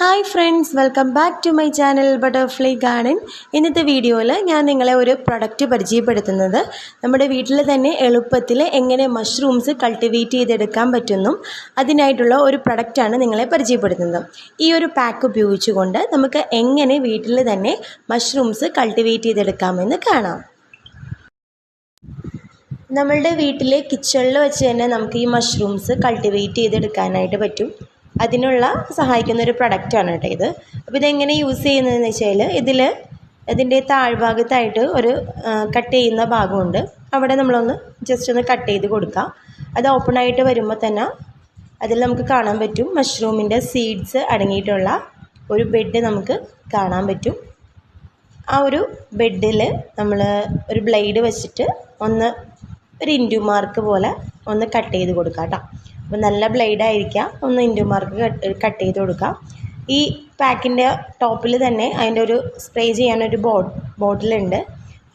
Hi friends welcome back to my channel butterfly garden ഇന്നത്തെ വീഡിയോയിൽ ഞാൻ നിങ്ങളെ ഒരു പ്രൊഡക്റ്റ് പരിചയപ്പെടുത്തുന്നത്. നമ്മുടെ വീട്ടിൽ തന്നെ എളുപ്പത്തിൽ എങ്ങനെ മഷ്റൂംസ് കൾട്ടിവേറ്റ് ചെയ്തെടുക്കാൻ പറ്റുന്നു അതിനായിട്ടുള്ള ഒരു പ്രൊഡക്റ്റാണ് നിങ്ങളെ പരിചയപ്പെടുത്തുന്നത്. ഈ ഒരു പാക്ക് ഉപയോഗിച്ചുകൊണ്ട് നമുക്ക് എങ്ങനെ വീട്ടിൽ തന്നെ മഷ്റൂംസ് കൾട്ടിവേറ്റ് ചെയ്തെടുക്കാമെന്ന് കാണാം. നമ്മളുടെ വീട്ടിലെ കിച്ചണിൽ വെച്ച് തന്നെ നമുക്ക് ഈ മഷ്റൂംസ് കൾട്ടിവേറ്റ് ചെയ്തെടുക്കാനായിട്ട് പറ്റും. അതിനുള്ള സഹായിക്കുന്ന ഒരു പ്രൊഡക്റ്റാണ് കേട്ടോ ഇത്. അപ്പോൾ ഇതെങ്ങനെ യൂസ് ചെയ്യുന്നതെന്ന് വെച്ചാൽ ഇതിൽ ഇതിന്റെ താഴ്ഭാഗത്തായിട്ട് ഒരു കട്ട് ചെയ്യുന്ന ഭാഗമുണ്ട്. അവിടെ നമ്മളൊന്ന് ജസ്റ്റ് ഒന്ന് കട്ട് ചെയ്ത് കൊടുക്കാം. അത് ഓപ്പൺ ആയിട്ട് വരുമ്പോൾ തന്നെ അതിൽ നമുക്ക് കാണാൻ പറ്റും മഷ്റൂമിന്റെ സീഡ്സ് അടങ്ങിയിട്ടുള്ള ഒരു ബെഡ് നമുക്ക് കാണാൻ പറ്റും. ആ ഒരു ബെഡിൽ നമ്മൾ ഒരു ബ്ലേഡ് വെച്ചിട്ട് ഒന്ന് ഒരു ഇന്റു മാർക്ക് പോലെ ഒന്ന് കട്ട് ചെയ്ത് കൊടുക്കുക കേട്ടോ. അപ്പോൾ നല്ല ബ്ലേഡ് ആയിരിക്കാം. ഒന്ന് ഇൻഡുമാർക്ക് മാർക്ക് കട്ട് ചെയ്ത് കൊടുക്കാം. ഈ പാക്കിന്റെ ടോപ്പിൽ തന്നെ അതിന്റെ ഒരു സ്പ്രേ ചെയ്യാനൊരു ബോ ബോട്ടിലുണ്ട്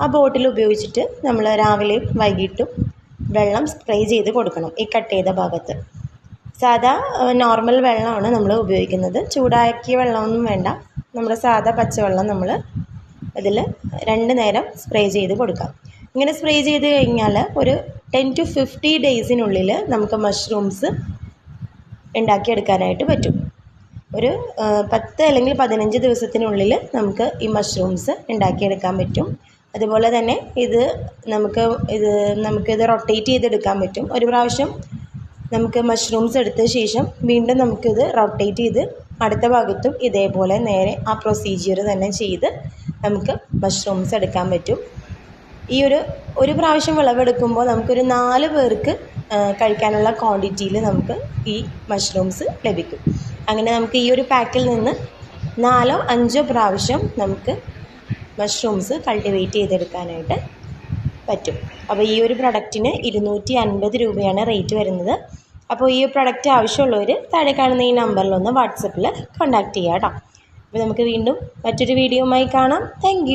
ആ ബോട്ടിൽ ഉപയോഗിച്ചിട്ട് നമ്മൾ രാവിലെയും വൈകിട്ടും വെള്ളം സ്പ്രേ ചെയ്ത് കൊടുക്കണം ഈ കട്ട് ചെയ്ത ഭാഗത്ത്. സാധാ നോർമൽ വെള്ളമാണ് നമ്മൾ ഉപയോഗിക്കുന്നത്. ചൂടാക്കിയ വെള്ളമൊന്നും വേണ്ട. നമ്മുടെ സാധാ പച്ചവെള്ളം നമ്മൾ അതിൽ രണ്ട് നേരം സ്പ്രേ ചെയ്ത് കൊടുക്കാം. ഇങ്ങനെ സ്പ്രേ ചെയ്ത് കഴിഞ്ഞാൽ ഒരു ടെൻ ടു ഫിഫ്റ്റി ഡേയ്സിനുള്ളിൽ നമുക്ക് മഷ്റൂംസ് ഉണ്ടാക്കിയെടുക്കാനായിട്ട് പറ്റും. ഒരു പത്ത് അല്ലെങ്കിൽ പതിനഞ്ച് ദിവസത്തിനുള്ളിൽ നമുക്ക് ഈ മഷ്റൂംസ് ഉണ്ടാക്കിയെടുക്കാൻ പറ്റും. അതുപോലെ തന്നെ ഇത് നമുക്ക് ഇത് നമുക്കിത് റൊട്ടേറ്റ് ചെയ്തെടുക്കാൻ പറ്റും. ഒരു പ്രാവശ്യം നമുക്ക് മഷ്റൂംസ് എടുത്ത ശേഷം വീണ്ടും നമുക്കിത് റൊട്ടേറ്റ് ചെയ്ത് അടുത്ത ഭാഗത്തും ഇതേപോലെ നേരെ ആ പ്രൊസീജിയർ തന്നെ ചെയ്ത് നമുക്ക് മഷ്റൂംസ് എടുക്കാൻ പറ്റും. ഈ ഒരു ഒരു പ്രാവശ്യം വിളവെടുക്കുമ്പോൾ നമുക്കൊരു നാല് പേർക്ക് കഴിക്കാനുള്ള ക്വാണ്ടിറ്റിയിൽ നമുക്ക് ഈ മഷ്റൂംസ് ലഭിക്കും. അങ്ങനെ നമുക്ക് ഈ ഒരു പാക്കിൽ നിന്ന് നാലോ അഞ്ചോ പ്രാവശ്യം നമുക്ക് മഷ്റൂംസ് കൾട്ടിവേറ്റ് ചെയ്തെടുക്കാനായിട്ട് പറ്റും. അപ്പോൾ ഈ ഒരു പ്രൊഡക്റ്റിന് ഇരുന്നൂറ്റി അൻപത് രൂപയാണ് റേറ്റ് വരുന്നത്. അപ്പോൾ ഈ പ്രൊഡക്റ്റ് ആവശ്യമുള്ളവർ താഴെ കാണുന്ന ഈ നമ്പറിലൊന്ന് വാട്സപ്പിൽ കോൺടാക്റ്റ് ചെയ്യാം കേട്ടോ അപ്പോൾ നമുക്ക് വീണ്ടും മറ്റൊരു വീഡിയോയുമായി കാണാം. താങ്ക്